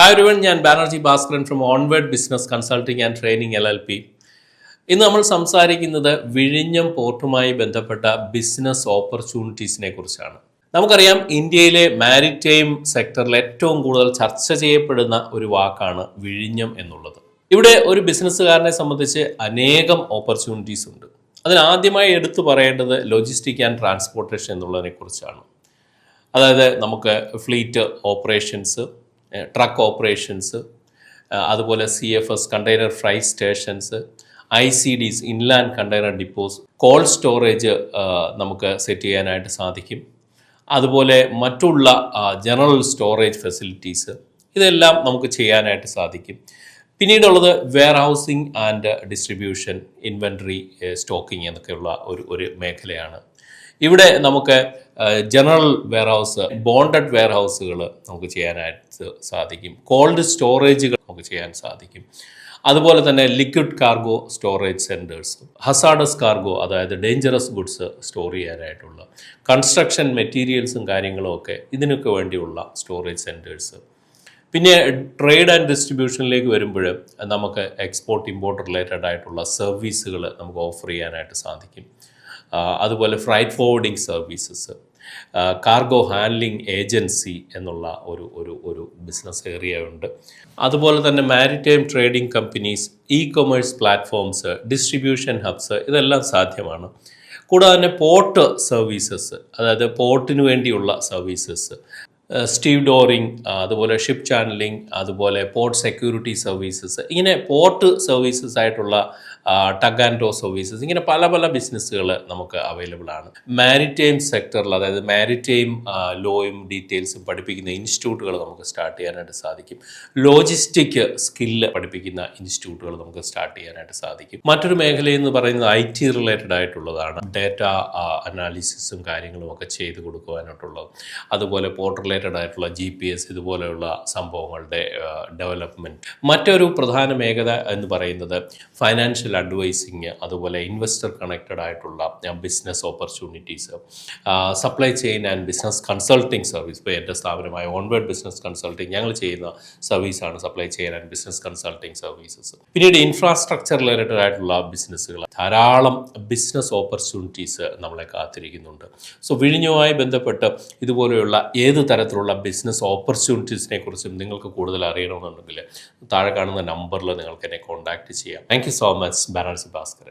Hi ഒരുവൺ ഞാൻ Banerjee Bhaskaran from onward business consulting and training L L P ഇന്ന് നമ്മൾ സംസാരിക്കുന്നത് വിഴിഞ്ഞം പോർട്ടുമായി ബന്ധപ്പെട്ട ബിസിനസ് ഓപ്പർച്യൂണിറ്റീസിനെ കുറിച്ചാണ് നമുക്കറിയാം ഇന്ത്യയിലെ മാരിടൈം സെക്ടറിൽ ഏറ്റവും കൂടുതൽ ചർച്ച ചെയ്യപ്പെടുന്ന ഒരു വാക്കാണ് വിഴിഞ്ഞം എന്നുള്ളത്. ഇവിടെ ഒരു ബിസിനസ്സുകാരനെ സംബന്ധിച്ച് അനേകം ഓപ്പർച്യൂണിറ്റീസ് ഉണ്ട്. അതിനാദ്യമായി എടുത്തു പറയേണ്ടത് ലോജിസ്റ്റിക് ആൻഡ് ട്രാൻസ്പോർട്ടേഷൻ എന്നുള്ളതിനെ കുറിച്ചാണ് അതായത് നമുക്ക് ഫ്ലീറ്റ് ഓപ്പറേഷൻസ് ട്രക്ക് ഓപ്പറേഷൻസ് അതുപോലെ C F S container freight stations I C Ds inland container depots cold storage നമുക്ക് സെറ്റ് ചെയ്യാനായിട്ട് സാധിക്കും. അതുപോലെ മറ്റുള്ള ജനറൽ സ്റ്റോറേജ് ഫെസിലിറ്റീസ് ഇതെല്ലാം നമുക്ക് ചെയ്യാനായിട്ട് സാധിക്കും. പിന്നീടുള്ളത് warehousing and distribution inventory stocking എന്നൊക്കെയുള്ള ഒരു ഒരു മേഖലയാണ്. ഇവിടെ നമുക്ക് ജനറൽ വെയർ ഹൗസ് ബോണ്ടഡ് വെയർ ഹൗസുകൾ നമുക്ക് ചെയ്യാനായിട്ട് സാധിക്കും. കോൾഡ് സ്റ്റോറേജുകൾ നമുക്ക് ചെയ്യാൻ സാധിക്കും. അതുപോലെ തന്നെ liquid cargo storage centres hazardous cargo അതായത് ഡേഞ്ചറസ് ഗുഡ്സ് സ്റ്റോർ ചെയ്യാനായിട്ടുള്ള കൺസ്ട്രക്ഷൻ മെറ്റീരിയൽസും കാര്യങ്ങളും ഒക്കെ ഇതിനൊക്കെ വേണ്ടിയുള്ള സ്റ്റോറേജ് സെന്റേഴ്സ് പിന്നെ ട്രേഡ് ആൻഡ് ഡിസ്ട്രിബ്യൂഷനിലേക്ക് വരുമ്പോൾ നമുക്ക് എക്സ്പോർട്ട് ഇമ്പോർട്ട് റിലേറ്റഡ് ആയിട്ടുള്ള സർവീസുകൾ നമുക്ക് ഓഫർ ചെയ്യാനായിട്ട് സാധിക്കും. അതുപോലെ freight forwarding services cargo handling agency എന്നുള്ള ഒരു ഒരു ഒരു ബിസിനസ് ഏരിയ ഉണ്ട്. അതുപോലെ തന്നെ maritime trading companies e commerce platforms distribution hubs ഇതെല്ലാം സാധ്യമാണ്. കൂടാതെ പോർട്ട് സർവീസസ് അതായത് പോർട്ടിന് വേണ്ടിയുള്ള സർവീസസ് സ്റ്റീവ് ഡോറിങ് അതുപോലെ ഷിപ്പ് ചാനലിംഗ് അതുപോലെ പോർട്ട് സെക്യൂരിറ്റി സർവീസസ് ഇങ്ങനെ പോർട്ട് സർവീസസ് ആയിട്ടുള്ള ടഗ് ആൻഡ് ടോ സർവീസസ് ഇങ്ങനെ പല പല ബിസിനസ്സുകൾ നമുക്ക് അവൈലബിൾ ആണ്. മാരിടൈം സെക്ടറിൽ അതായത് മാരിടൈം ലോയും ഡീറ്റെയിൽസും പഠിപ്പിക്കുന്ന ഇൻസ്റ്റിറ്റ്യൂട്ടുകൾ നമുക്ക് സ്റ്റാർട്ട് ചെയ്യാനായിട്ട് സാധിക്കും. ലോജിസ്റ്റിക് സ്കില്ല് പഠിപ്പിക്കുന്ന ഇൻസ്റ്റിറ്റ്യൂട്ടുകൾ നമുക്ക് സ്റ്റാർട്ട് ചെയ്യാനായിട്ട് സാധിക്കും. മറ്റൊരു മേഖലയെന്ന് പറയുന്നത് ഐ ടി റിലേറ്റഡ് ആയിട്ടുള്ളതാണ്. ഡേറ്റ അനാലിസിസും കാര്യങ്ങളും ഒക്കെ ചെയ്ത് കൊടുക്കുവാനായിട്ടുള്ളത്. അതുപോലെ പോർട്ട് റിലേറ്റഡ് ആയിട്ടുള്ള ജി പി എസ് ഇതുപോലെയുള്ള സംഭവങ്ങളുടെ ഡെവലപ്മെന്റ് മറ്റൊരു പ്രധാന മേഖല എന്ന് പറയുന്നത് ഫൈനാൻഷ്യൽ അഡ്വൈസിങ് അതുപോലെ ഇൻവെസ്റ്റർ കണക്റ്റഡ് ആയിട്ടുള്ള business opportunities supply chain and business consulting service ഇപ്പോൾ എന്റെ സ്ഥാപനമായ ഓൺവേർഡ് ബിസിനസ് കൺസൾട്ടിങ് ഞങ്ങൾ ചെയ്യുന്ന സർവീസാണ് supply chain and business consulting services പിന്നീട് ഇൻഫ്രാസ്ട്രക്ചർ റിലേറ്റഡ് ആയിട്ടുള്ള ബിസിനസ്സുകൾ ധാരാളം ബിസിനസ് ഓപ്പർച്യൂണിറ്റീസ് നമ്മളെ കാത്തിരിക്കുന്നുണ്ട്. സോ വിഴിഞ്ഞുമായി ബന്ധപ്പെട്ട് ഇതുപോലെയുള്ള ഏത് തരത്തിലുള്ള ബിസിനസ് ഓപ്പർച്യൂണിറ്റീസിനെ കുറിച്ചും നിങ്ങൾക്ക് കൂടുതൽ അറിയണമെന്നുണ്ടെങ്കിൽ താഴെ കാണുന്ന നമ്പറിൽ നിങ്ങൾക്ക് എന്നെ കോൺടാക്റ്റ് ചെയ്യാം. Thank so much Banerjee Bhaskaran